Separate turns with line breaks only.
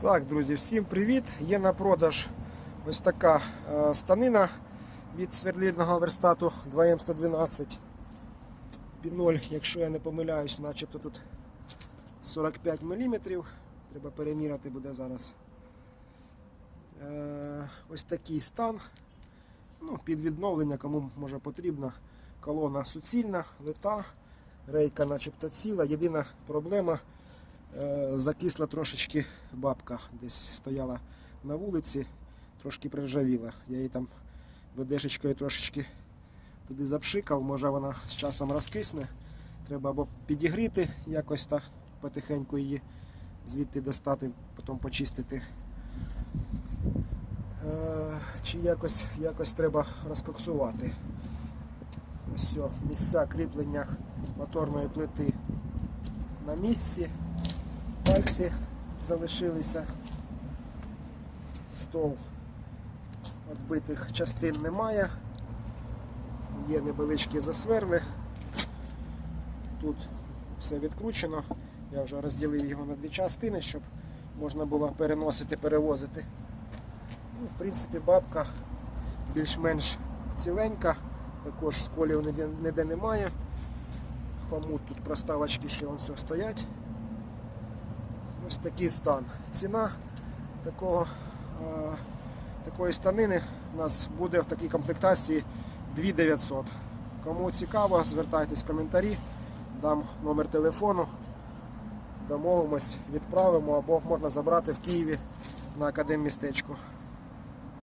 Так, друзі, всім привіт! Є на продаж ось така е, станина від сверлільного верстату 2М112. Піноль, якщо я не помиляюсь, начебто тут 45 мм. Треба переміряти буде зараз. Е, ось такий стан. Ну, під відновлення, кому може потрібно. Колона суцільна, лита, рейка начебто ціла. Єдина проблема закисла трошечки бабка. Десь стояла на вулиці, трошки приржавіла. Я її там ведешечкою трошечки туди запшикав, може вона з часом розкисне. Треба або підігріти якось так потихеньку її звідти достати, потім почистити. Е, Чи якось, якось треба розкоксувати. Ось місця кріплення моторної плити на місці. Пальці залишилися. Стол відбитих частин немає. Є невеличкі засверли. Тут все відкручено. Я вже розділив його на дві частини, щоб можна було переносити, перевозити. Ну, в принципі, бабка більш-менш ціленька, також сколів ніде, немає. Хомут тут проставочки ще вон все стоять. Ось такий стан. Ціна такого, е, такої станини у нас буде в такій комплектації 2900. Кому цікаво, звертайтесь в коментарі, дам номер телефону, домовимось, відправимо або можна забрати в Києві на академмістечку.